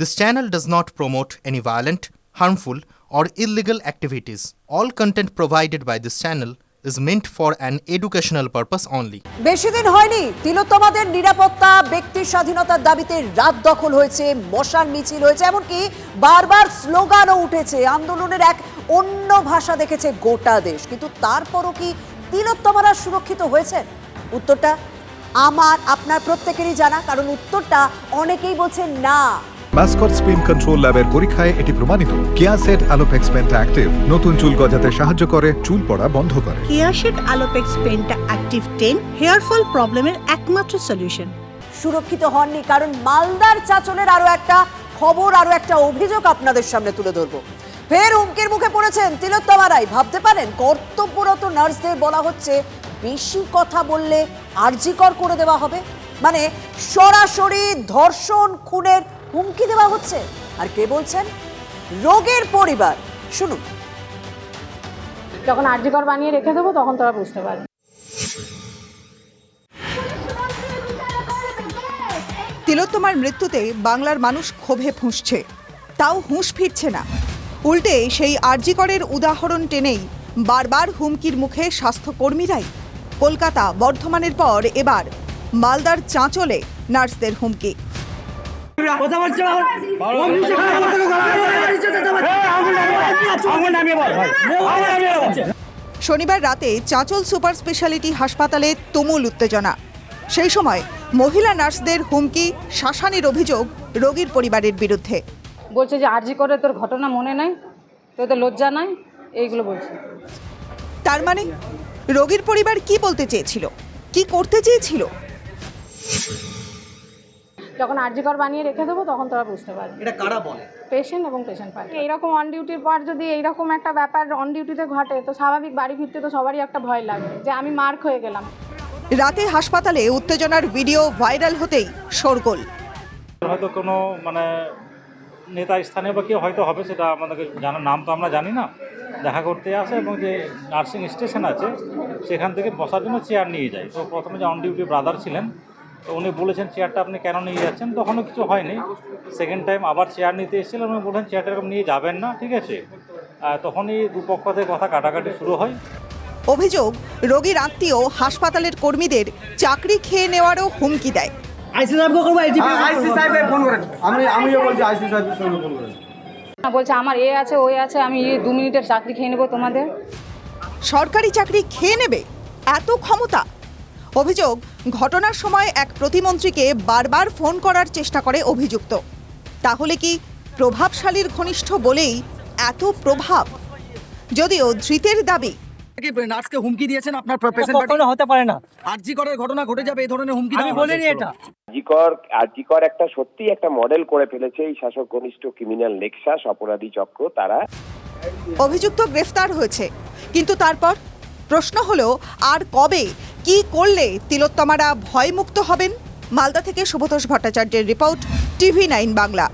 This channel does not promote any violent, harmful, or illegal activities. All content provided by this channel is meant for an educational purpose only. বেশি দিন হয়নি তিলোত্তমাদের নিরাপত্তা ব্যক্তির স্বাধীনতার দাবিতে রাত দখল হয়েছে মশার মিছিল হয়েছে এমনকি বারবার স্লোগানও উঠেছে আন্দোলনের এক অন্য ভাষা দেখেছে গোটা দেশ কিন্তু তারপরও কি তিলোত্তমারা সুরক্ষিত হয়েছে উত্তরটা আমার আপনার প্রত্যেকেরই জানা কারণ উত্তরটা অনেকেই বলছে না মাস্কট স্পিন কন্ট্রোল ল্যাবের পরীক্ষায় এটি প্রমাণিত। Keya Seth Alopex paint active. নতুন চুল গজাতে সাহায্য করে চুল পড়া বন্ধ করে। কেয়াশেট আলোপেক্স পেনটা অ্যাক্টিভ টেন হেয়ার ফল প্রবলেমের একমাত্র সলিউশন। সুরক্ষিত হননি কারণ মালদার চাচলের আরও একটা খবর আরও একটা অভিযোগ আপনাদের সামনে তুলে ধরবো। ফের হুমকির মুখে পড়েছেন তিলোত্তমারাই ভাবতে পারেন কর্তব্যরত নার্সদের বলা হচ্ছে বেশি কথা বললে আর্জিকর করে দেওয়া হবে। মানে সরাসরি ধর্ষণ খুনের হুমকি দেওয়া হচ্ছে। আর কে বলছেন? রোগের পরিবার। শুনুন। যখন আর্যকর বানিয়ে রেখে দেবো তখন তোরা বুঝতে পারবে। তিলোত্তমার মৃত্যুতে বাংলার মানুষ ক্ষোভে ফুঁসছে। তাও হুঁশ ফিরছে না। উল্টে সেই আরজিকরের উদাহরণ টেনেই বারবার হুমকির মুখে স্বাস্থ্যকর্মীরাই। কলকাতা বর্ধমানের পর এবার মালদার চাঁচলে নার্সদের হুমকি। শনিবার রাতে চাঁচল সুপার স্পেশালিটি হাসপাতালে তুমুল উত্তেজনা সেই সময় মহিলা নার্সদের হুমকি শাসানির অভিযোগ রোগীর পরিবারের বিরুদ্ধে বলছে যে আর্জি করে তোর ঘটনা মনে নাই তো লজ্জা নাই এইগুলো বলছে তার মানে রোগীর পরিবার কি বলতে চেয়েছিল কি করতে চেয়েছিল যখন আর্যকর বানিয়ে রেখে দেবো তখন তোরা বুঝতে পারবে। এটা কারা বলে? পেশেন্ট এবং পেশেন্ট পার্টি এইরকম অন ডিউটির পর যদি এইরকম একটা ব্যাপার অন ডিউটিতে ঘটে তো স্বাভাবিক বাড়ি ফিরতে তো সবারই একটা ভয় লাগবে যে আমি মার্ক হয়ে গেলাম। রাতে হাসপাতালে উত্তেজনার ভিডিও ভাইরাল হতেই শোরগোল। হয়তো কোনো মানে নেতা স্থানীয় বা কেউ হয়তো হবে সেটা আমাদেরকে জানার নাম তো আমরা জানি না। দেখা করতে আসে এবং যে নার্সিং স্টেশন আছে সেখান থেকে বসার জন্য চেয়ার নিয়ে যায়। তো প্রথমে যে অন ডিউটি ব্রাদার ছিলেন তো উনি বলেছেন চেয়ারটা আপনি কেন নিয়ে যাচ্ছেন? তখনও কিছু হয়নি। সেকেন্ড টাইম আবার চেয়ার নিতে এসেছিলেন উনি বললেন চেয়ারটা এরকম নিয়ে যাবেন না ঠিক আছে? তখনই দুপক্ষ থেকে কথা কাটাকাটি শুরু হয়। অভিযোগ রোগীর আত্মীয় হাসপাতালের কর্মীদের চাকরি খেয়ে নেওয়ারও হুমকি দেয়। আইসি সাহেবকে করব আইসি সাহেবকে ফোন করেন। আমি আমিও বলছি আইসি সাহেবের সঙ্গে ফোন করেন বলছে আমার এ আছে ওই আছে আমি দু মিনিটের চাকরি খেয়ে নেব তোমাদের। সরকারি চাকরি খেয়ে নেবে? এত ক্ষমতা? অভিযোগ ঘটনার সময় এক প্রতিমন্ত্রীকে বারবার ফোন করার চেষ্টা করে অভিযুক্ত। তাহলে কি প্রভাবশালীর ঘনিষ্ঠ বলেই এত প্রভাব? যদিও ধৃতের দাবি। কি নার্সকে হুমকি দিয়েছেন আপনার পেশেন্ট কখনো হতে পারে না। আরজি করার ঘটনা ঘটে যাবে এই ধরনের হুমকি আমি বলিনি। এটা। আজিকর আজিকর একটা সত্যি একটা মডেল করে ফেলেছে এই শাসক ঘনিষ্ঠ ক্রিমিনাল নেক্সাস অপরাধী চক্র তারা। অভিযুক্ত গ্রেফতার হয়েছে। কিন্তু তারপর প্রশ্ন হলো আর কবে কি করলে তিলোত্তমারা ভয়মুক্ত হবেন? মালদা থেকে শুভতোষ ভট্টাচার্যের রিপোর্ট টিভি নাইন বাংলা।